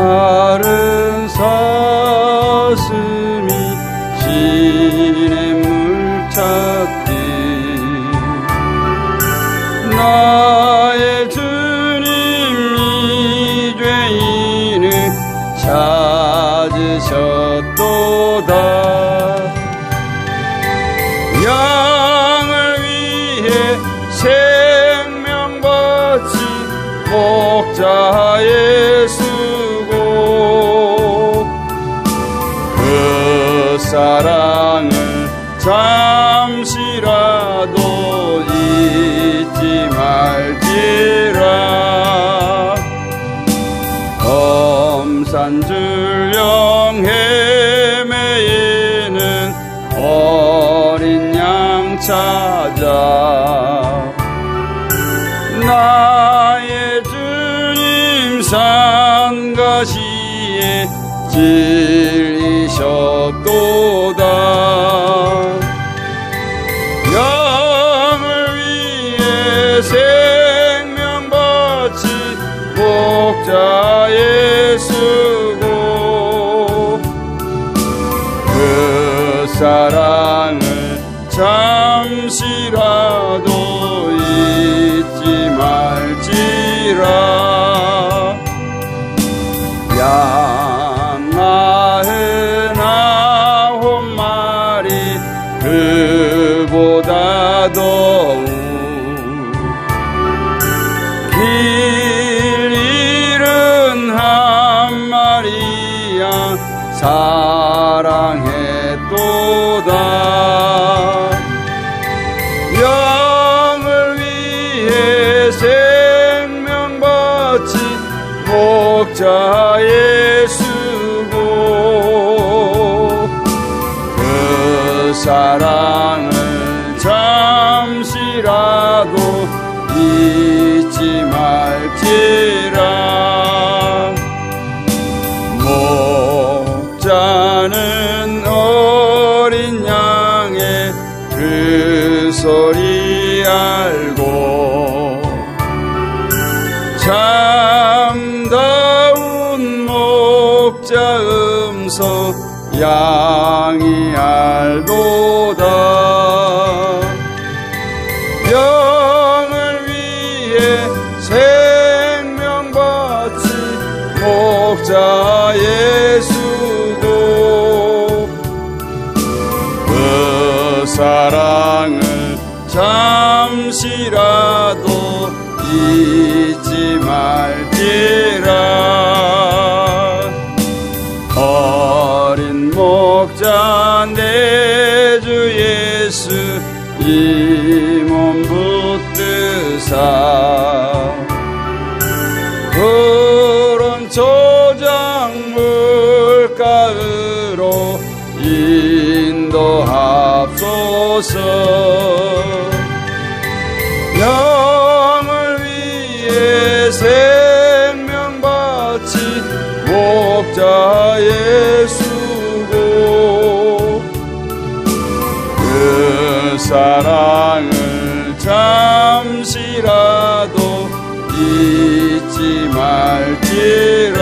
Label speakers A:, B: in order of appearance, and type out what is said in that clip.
A: 마른 사슴이 신의 찾기. 나의 주님이 죄인을 찾으셨도다. 양을 위해 생명 바친 목자의 사랑을 잠시라도 잊지 말지라. 엄산줄령 헤매이는 어린 양 찾아 나의 주님 산가시에 질 리셨도다. 영을 위해 생명 바치 목자의 수고. 그 사랑을 잠시라도 잊지 말지라. 양 길 잃은 한 마리야 사랑했도다. 영을 위해 생명 바치 목자의 수고. 그 사랑 잠시라도 잊지 말지라. 목자는 어린 양의 그 소리 알고 참다운 목자 음성 양이 알도다 목자의 수고 그 사랑을 잠시라도 잊지 말지라. 어린 목자 내 주 예수 이 몸 붙드사 인도합소서. 영을 위해 생명 바치 목자의 수고. 그 사랑을 잠시라도 잊지 말지